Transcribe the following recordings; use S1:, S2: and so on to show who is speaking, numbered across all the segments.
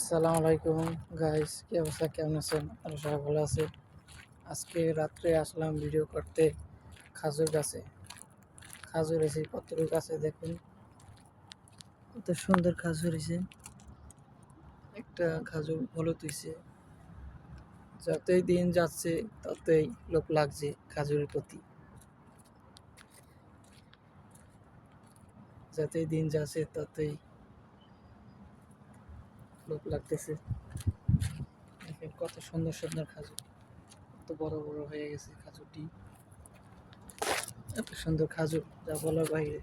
S1: আসসালামু আলাইকুম গাইস কি অবস্থা? কেমন আছেন? আপনারা সবাই ভালো আছে। আজকে রাত্রে আসলাম ভিডিও করতে খাজুর গাছে খাজুর এসে কতটুকু গাছে দেখুন। কত সুন্দর খাজুর এসে একটা খাজুর হলুদ হইছে। যতই দিন যাচ্ছে, ততই লোক লাগছে খাজুরের প্রতি। যতই দিন যাচ্ছে, ততই লোক লাগতেছে। দেখেন কত সুন্দর সুন্দর খাজুর কত বড় বড় হয়ে গেছে খাজুরটি এত সুন্দর খাজুর যা বলার বাইরে।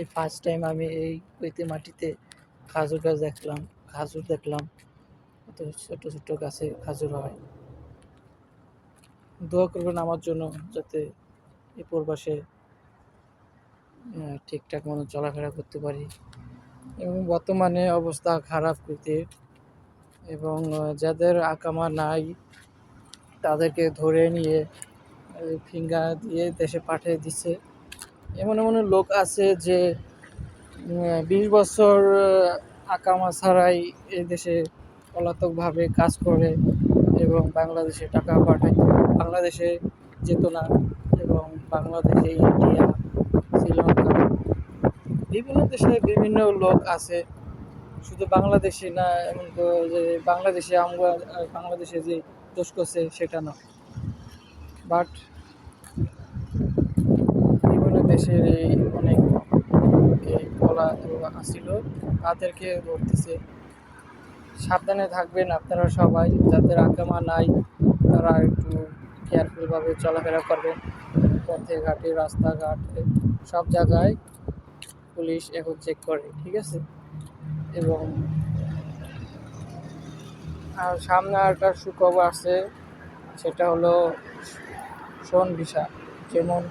S1: এই ফার্স্ট টাইম আমি এই কইতে মাটিতে খাজুর গাছ দেখলাম খাজুর দেখলাম। কত ছোট ছোট গাছে খাজুর হয়। দোয়া করবেন আমার জন্য যাতে এই পূর্বাসে ঠিকঠাক মতো চলাফেরা করতে পারি। এবং বর্তমানে অবস্থা খারাপ কৃতির। এবং যাদের আকামা নাই, তাদেরকে ধরে নিয়ে ফিঙ্গা দিয়ে দেশে পাঠিয়ে দিচ্ছে। এমন এমন লোক আছে যে বিশ বছর আকামা ছাড়াই এই দেশে পলাতকভাবে কাজ করে এবং বাংলাদেশে টাকা পাঠায়। বাংলাদেশে যেত না এবং বাংলাদেশে ইন্ডিয়া, শ্রীলঙ্কা বিভিন্ন দেশে বিভিন্ন লোক আছে। শুধু বাংলাদেশে না, এমন যে বাংলাদেশে আমরা, বাংলাদেশে যে দোষ করছে সেটা না। বাট বিভিন্ন দেশের এই অনেক কলা আসছিল তাদেরকে ধরতেছে। সাবধানে থাকবেন আপনারা সবাই, যাদের আকামা নাই, তারা একটু কেয়ারফুলভাবে চলাফেরা করবেন। পথে ঘাটে, রাস্তাঘাটে, সব জায়গায় পুলিশ এখন চেক করে, ঠিক আছে? এবং আর সামনে একটা সুখবর আছে, সেটা হলো সোন ভিসা। যেমন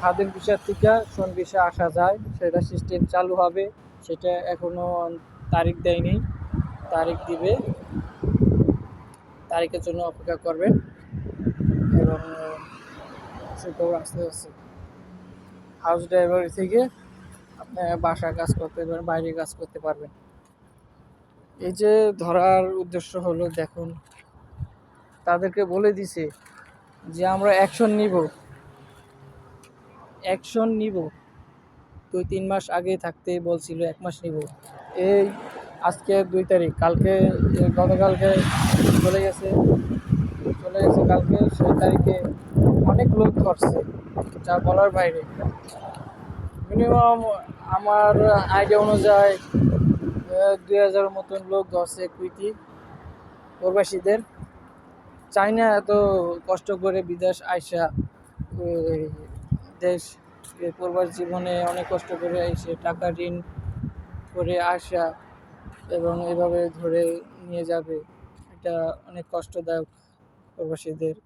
S1: খাদিম ভিসার থেকে সোন ভিসা আসা যায়, সেটা সিস্টেম চালু হবে, সেটা এখনও তারিখ দেয়নি। তারিখ দিবে, তারিখের জন্য অপেক্ষা করবেন এবং সুখবর আসতে আসছে হাউস ড্রাইভার থেকে বাসায় কাজ করতে পারবেন বাইরে কাজ করতে পারবেন। এই যে ধরার উদ্দেশ্য হলো, দেখুন, তাদেরকে বলে দিছে যে, আমরা অ্যাকশন নিব। অ্যাকশন নিব। দুই, তিন মাস আগে থাকতে বলছিল, এক মাস নিব। এই আজকে দুই তারিখ, কালকে, গতকালকে চলে গেছে চলে গেছে কালকে, সেই তারিখে অনেক লোক ধরছে, যা বলার বাইরে। মিনিমাম আমার আইডিয়া অনুযায়ী দুই হাজার মতন লোক ধরছে কুইতি প্রবাসীদের। চাই না এত কষ্ট করে বিদেশ আইসা দেশ প্রবাস জীবনে অনেক কষ্ট করে এসে টাকা ঋণ করে আসা এবং এভাবে ধরে নিয়ে যাবে, এটা অনেক কষ্টদায়ক প্রবাসীদের।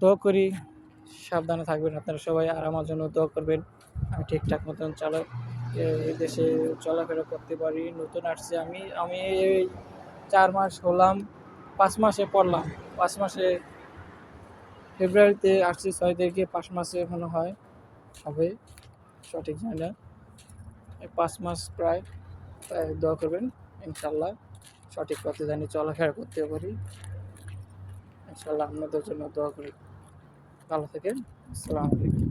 S1: দোয়া করি, সাবধানে থাকবেন আপনারা সবাই, আর আমার জন্য দোয়া করবেন। ঠিকঠাক মতন চালা দেশে চলাফেরা করতে পারি, নতুন আসছি আমি। আমি এই চার মাস হলাম, পাঁচ মাসে পড়লাম। পাঁচ মাসে ফেব্রুয়ারিতে আসছি, ছয় তারিখে পাঁচ মাসে মনে হয় হবে, সঠিক জানি না। পাঁচ মাস প্রায় দোয়া করবেন ইনশাল্লাহ সঠিক পথে জানি চলাফেরা করতে পারি। ইনশাল্লাহ আপনাদের জন্য দোয়া করি। ভালো থাকেন, আসসালামু আলাইকুম।